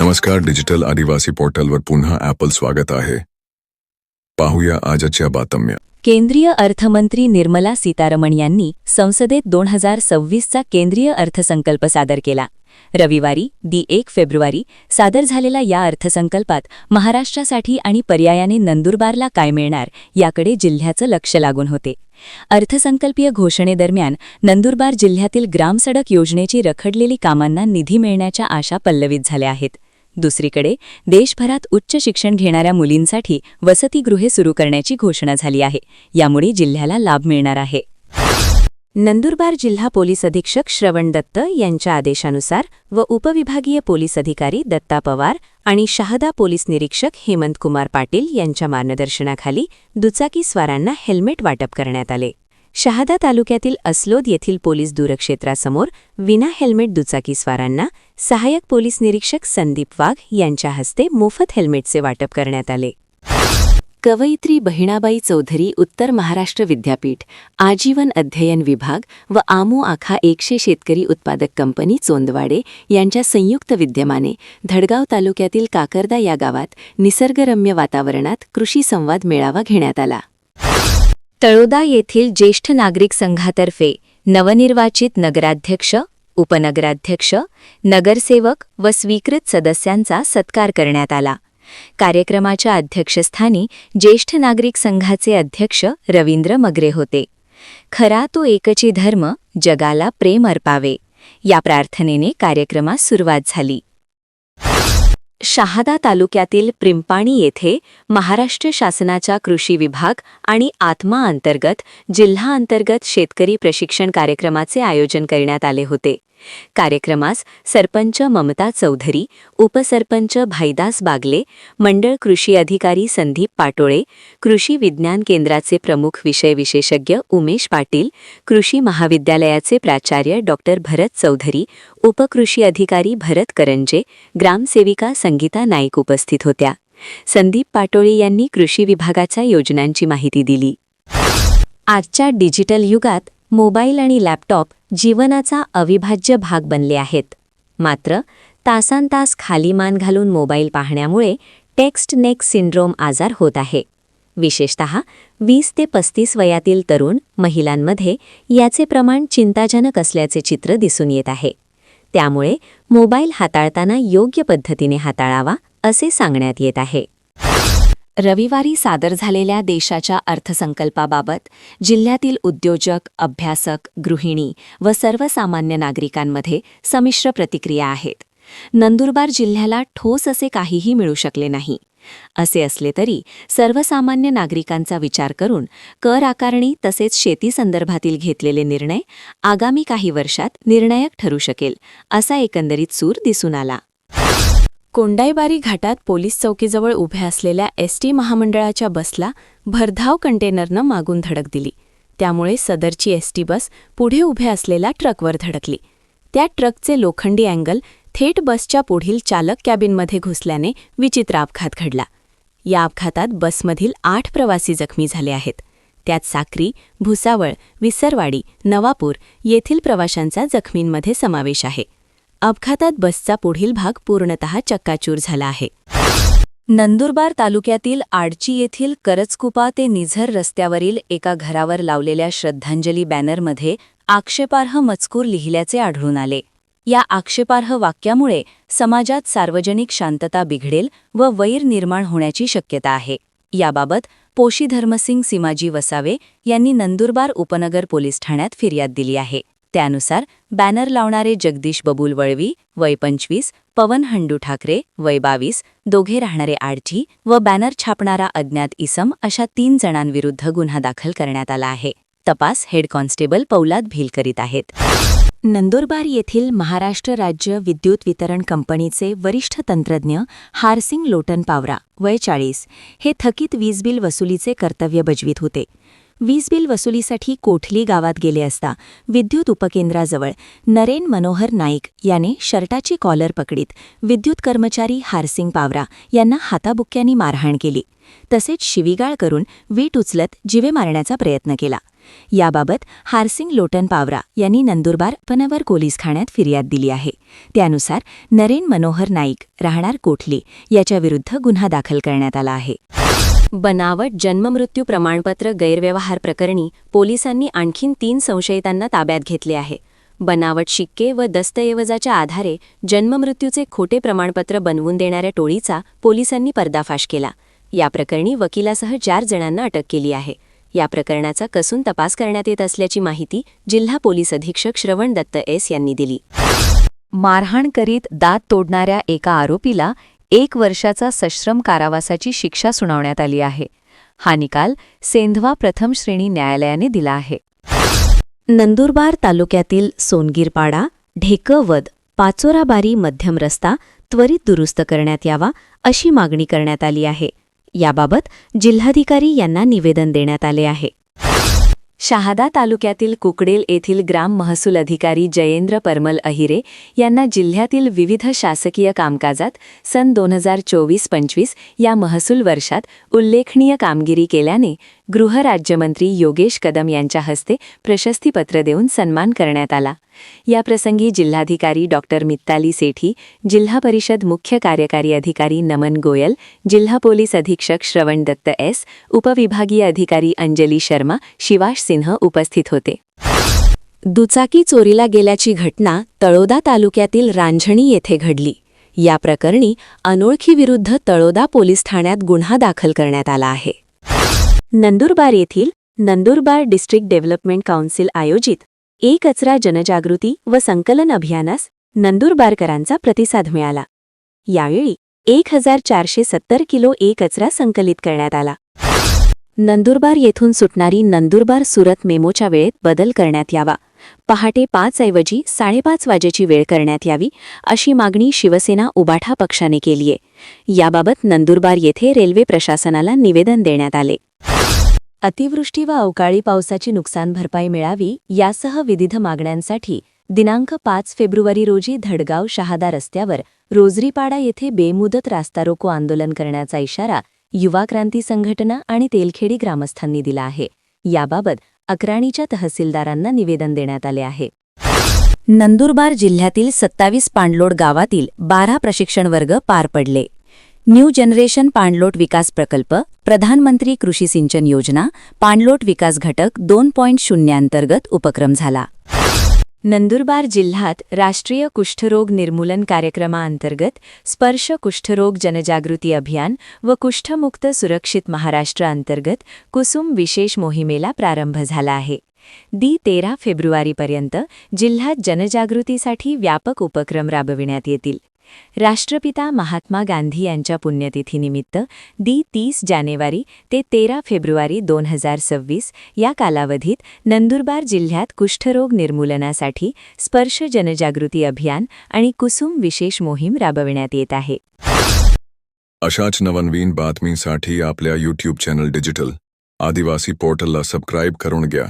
नमस्कार डिजिटल आदिवासी पोर्टलवर पुन्हा ॲपल स्वागत आहे. पाहूया आजच्या बातम्या. केंद्रीय अर्थमंत्री निर्मला सीतारमण यांनी संसदेत दोन हजार सव्वीसचा केंद्रीय अर्थसंकल्प सादर केला. रविवारी दी एक फेब्रुवारी सादर झालेल्या या अर्थसंकल्पात महाराष्ट्रासाठी आणि पर्यायाने नंदुरबारला काय मिळणार याकडे जिल्ह्याचं लक्ष लागून होते. अर्थसंकल्पीय घोषणेदरम्यान नंदुरबार जिल्ह्यातील ग्रामसडक योजनेची रखडलेली कामांना निधी मिळण्याच्या आशा पल्लवित झाल्या आहेत. दुसरीकडे देशभरात उच्च शिक्षण घेणाऱ्या मुलींसाठी वसतिगृहे सुरू करण्याची घोषणा झाली आहे. यामुळे जिल्ह्याला लाभ मिळणार आहे. नंदुरबार जिल्हा पोलीस अधीक्षक श्रवण दत्त यांच्या आदेशानुसार व उपविभागीय पोलीस अधिकारी दत्ता पवार आणि शहादा पोलीस निरीक्षक हेमंत कुमार पाटील यांच्या मार्गदर्शनाखाली दुचाकी स्वारांना हेल्मेट वाटप करण्यात आले. शहादा तालुक्यातील अस्लोद येथील पोलीस दूरक्षेत्रासमोर विना हेल्मेट दुचाकी स्वारांना सहाय्यक पोलीस निरीक्षक संदीप वाघ यांच्या हस्ते मोफत हेल्मेटचे वाटप करण्यात आले. कवयित्री बहिणाबाई चौधरी उत्तर महाराष्ट्र विद्यापीठ आजीवन अध्ययन विभाग व आमू आखा एकशे शेतकरी उत्पादक कंपनी चोंदवाडे यांच्या संयुक्त विद्यमाने धडगाव तालुक्यातील काकरदा या गावात निसर्गरम्य वातावरणात कृषी संवाद मेळावा घेण्यात आला. तळोदा येथील ज्येष्ठ नागरिक संघातर्फे नवनिर्वाचित नगराध्यक्ष उपनगराध्यक्ष नगरसेवक व स्वीकृत सदस्यांचा सत्कार करण्यात आला. कार्यक्रमाच्या अध्यक्षस्थानी ज्येष्ठ नागरिक संघाचे अध्यक्ष रवींद्र मगरे होते. खरा तो एकची धर्म जगाला प्रेम अर्पावे. या प्रार्थनेने कार्यक्रमास सुरुवात झाली. शहादा तालुक्यातील प्रिंपाणी येथे महाराष्ट्र शासनाच्या कृषी विभाग आणि आत्मा अंतर्गत जिल्हा अंतर्गत शेतकरी प्रशिक्षण कार्यक्रमाचे आयोजन करण्यात आले होते. कार्यक्रमास सरपंच ममता चौधरी उपसरपंच भाईदास बागले मंडळ कृषी अधिकारी संदीप पाटोळे कृषी विज्ञान केंद्राचे प्रमुख विषय विशेषज्ञ उमेश पाटील कृषी महाविद्यालयाचे प्राचार्य डॉक्टर भरत चौधरी उपकृषी अधिकारी भरत करंजे ग्रामसेविका संगीता नाईक उपस्थित होत्या. संदीप पाटोळे यांनी कृषी विभागाच्या योजनांची माहिती दिली. आजच्या डिजिटल युगात मोबाईल आणि लॅपटॉप जीवनाचा अविभाज्य भाग बनले आहेत. मात्र तासांतास खाली मान घालून मोबाईल पाहण्यामुळे टेक्स्ट नेक सिंड्रोम आजार होत आहे. विशेषत वीस ते पस्तीस वयातील तरुण महिलांमध्ये याचे प्रमाण चिंताजनक असल्याचे चित्र दिसून येत आहे. त्यामुळे मोबाईल हाताळताना योग्य पद्धतीने हाताळावा असे सांगण्यात येत आहे. रविवारी सादर झालेल्या देशाच्या अर्थसंकल्पाबाबत जिल्ह्यातील उद्योजक अभ्यासक गृहिणी व सर्वसामान्य नागरिकांमध्ये संमिश्र प्रतिक्रिया आहेत. नंदुरबार जिल्ह्याला ठोस असे काहीही मिळू शकले नाही. असे असले तरी सर्वसामान्य नागरिकांचा विचार करून कर आकारणी तसेच शेती संदर्भातील घेतलेले निर्णय आगामी काही वर्षात निर्णायक ठरू शकेल असा एकंदरीत सूर दिसून आला. कोंडाईबारी घाटात पोलीस चौकीजवळ उभ्या असलेल्या एस टी महामंडळाच्या बसला भरधाव कंटेनरनं मागून धडक दिली. त्यामुळे सदरची एस टी बस पुढे उभ्या असलेल्या ट्रकवर धडकली. त्या ट्रकचे लोखंडी अँगल थेट बसच्या पुढील चालक कॅबिनमध्ये घुसल्याने विचित्र अपघात घडला. या अपघातात बसमधील आठ प्रवासी जखमी झाले आहेत. त्यात साक्री भुसावळ विसरवाडी नवापूर येथील प्रवाशांचा जखमींमध्ये समावेश आहे. अपघातात बसचा पुढील भाग पूर्णतः चक्काचूर झाला आहे. नंदुरबार तालुक्यातील आडची येथील करचकुपा ते निझर रस्त्यावरील एका घरावर लावलेल्या श्रद्धांजली बॅनरमध्ये आक्षेपार्ह मजकूर लिहिल्याचे आढळून आले. या आक्षेपार्ह वाक्यामुळे समाजात सार्वजनिक शांतता बिघडेल व वैर निर्माण होण्याची शक्यता आहे. याबाबत पोशी धर्मसिंग सिमाजी वसावे यांनी नंदुरबार उपनगर पोलीस ठाण्यात फिर्याद दिली आहे. त्यानुसार बॅनर लावणारे जगदीश बबुल वळवी वय पंचवीस पवन हंडू ठाकरे वय बावीस दोघे राहणारे आडची व बॅनर छापणारा अज्ञात इसम अशा तीन जणांविरुद्ध गुन्हा दाखल करण्यात आला आहे. तपास हेड कॉन्स्टेबल पौलाद भील करीत आहेत. नंदुरबार येथील महाराष्ट्र राज्य विद्युत वितरण कंपनीचे वरिष्ठ तंत्रज्ञ हारसिंग लोटन पावरा वय चाळीस हे थकीत वीज बिल वसुलीचे कर्तव्य बजवीत होते. वीज बिल वसुलीसाठी कोठली गावात गेले असता विद्युत उपकेंद्राजवळ नरेन मनोहर नाईक याने शर्टाची कॉलर पकडीत विद्युत कर्मचारी हारसिंग पावरा यांना हाताबुक्क्यांनी मारहाण केली. तसेच शिवीगाळ करून वीट उचलत जिवे मारण्याचा प्रयत्न केला. याबाबत हारसिंग लोटन पावरा यांनी नंदुरबार पनवर पोलीस ठाण्यात फिर्याद दिली आहे. त्यानुसार नरेन मनोहर नाईक राहणार कोठली याच्याविरुद्ध गुन्हा दाखल करण्यात आला आहे. बनावट जन्ममृत्यू प्रमाणपत्र गैरव्यवहार प्रकरणी पोलिसांनी आणखीन तीन संशयितांना ताब्यात घेतले आहे. बनावट शिक्के व दस्तऐवजाच्या आधारे जन्ममृत्यूचे खोटे प्रमाणपत्र बनवून देणाऱ्या टोळीचा पोलिसांनी पर्दाफाश केला. या प्रकरणी वकिलासह चार जणांना अटक केली आहे. या प्रकरणाचा कसून तपास करण्यात येत असल्याची माहिती जिल्हा पोलीस अधीक्षक श्रवण दत्त एस यांनी दिली. मारहाण करीत दात तोडणाऱ्या एका आरोपीला एक वर्षाचा सश्रम कारावासाची शिक्षा सुनावण्यात आली आहे. हा निकाल सेंधवा प्रथम श्रेणी न्यायालयाने दिला आहे. नंदुरबार तालुक्यातील सोनगीरपाडा ढेकवद पाचोराबारी मध्यम रस्ता त्वरित दुरुस्त करण्यात यावा अशी मागणी करण्यात आली आहे. याबाबत जिल्हाधिकारी यांना निवेदन देण्यात आले आहे. शहादा तालुक्यातील कुकडेल येथील ग्राम महसूल अधिकारी जयेंद्र परमल अहिरे यांना जिल्ह्यातील विविध शासकीय कामकाजात सन दोन हजार चोवीस पंचवीस या महसूल वर्षात उल्लेखनीय कामगिरी केल्याने गृहराज्यमंत्री योगेश कदम यांच्या हस्ते प्रशस्तीपत्र देऊन सन्मान करण्यात आला. याप्रसंगी जिल्हाधिकारी डॉक्टर मित्ताली सेठी जिल्हा परिषद मुख्य कार्यकारी अधिकारी नमन गोयल जिल्हा पोलीस अधीक्षक श्रवण दत्त एस उपविभागीय अधिकारी अंजली शर्मा शिवाश सिन्ह उपस्थित होते. दुचाकी चोरीला गेल्याची घटना तळोदा तालुक्यातील रांझणी येथे घडली. या प्रकरणी अनोळखीविरुद्ध तळोदा पोलीस ठाण्यात गुन्हा दाखल करण्यात आला आहे. नंदुरबार येथील नंदुरबार डिस्ट्रिक्ट डेव्हलपमेंट काउन्सिल आयोजित ए कचरा जनजागृती व संकलन अभियानास नंदुरबारकरांचा प्रतिसाद मिळाला. यावेळी एक हजार चारशे सत्तर किलो ए कचरा संकलित करण्यात आला. नंदुरबार येथून सुटणारी नंदुरबार सुरत मेमोच्या वेळेत बदल करण्यात यावा. पहाटे पाचऐवजी साडेपाच वाजेची वेळ करण्यात यावी अशी मागणी शिवसेना उबाठा पक्षाने केलीये. याबाबत नंदुरबार येथे रेल्वे प्रशासनाला निवेदन देण्यात आले. अतिवृष्टी व अवकाळी पावसाची नुकसान भरपाई मिळावी यासह विविध मागण्यांसाठी दिनांक पाच फेब्रुवारी रोजी धडगाव शहादा रस्त्यावर रोजरीपाडा येथे बेमुदत रास्तारोको आंदोलन करण्याचा इशारा युवा क्रांती संघटना आणि तेलखेडी ग्रामस्थांनी दिला आहे. याबाबत अक्राणीच्या तहसीलदारांना निवेदन देण्यात आले आहे. नंदुरबार जिल्ह्यातील सत्तावीस पांडलोड गावातील बारा प्रशिक्षण वर्ग पार पडले. न्यू जनरेशन पाणलोट विकास प्रकल्प प्रधानमंत्री कृषी सिंचन योजना पाणलोट विकास घटक दोन पॉईंट शून्यांतर्गत उपक्रम झाला. नंदुरबार जिल्ह्यात राष्ट्रीय कुष्ठरोग निर्मूलन कार्यक्रमाअंतर्गत स्पर्श कुष्ठरोग जनजागृती अभियान व कुष्ठमुक्त सुरक्षित महाराष्ट्र अंतर्गत कुसुम विशेष मोहिमेला प्रारंभ झाला आहे. दी तेरा फेब्रुवारीपर्यंत जिल्ह्यात जनजागृतीसाठी व्यापक उपक्रम राबविण्यात येतील. राष्ट्रपिता महात्मा गांधी यांच्या पुण्यतिथीनिमित्त दी तीस जानेवारी ते तेरा फेब्रुवारी दोन हजार सव्वीस या कालावधीत नंदुरबार जिल्ह्यात कुष्ठरोग निर्मूलनासाठी स्पर्श जनजागृती अभियान आणि कुसुम विशेष मोहीम राबविण्यात येत आहे. अशाच नवनवीन बातमीसाठी आपल्या यूट्यूब चॅनल डिजिटल आदिवासी पोर्टलला सबस्क्राईब करून घ्या.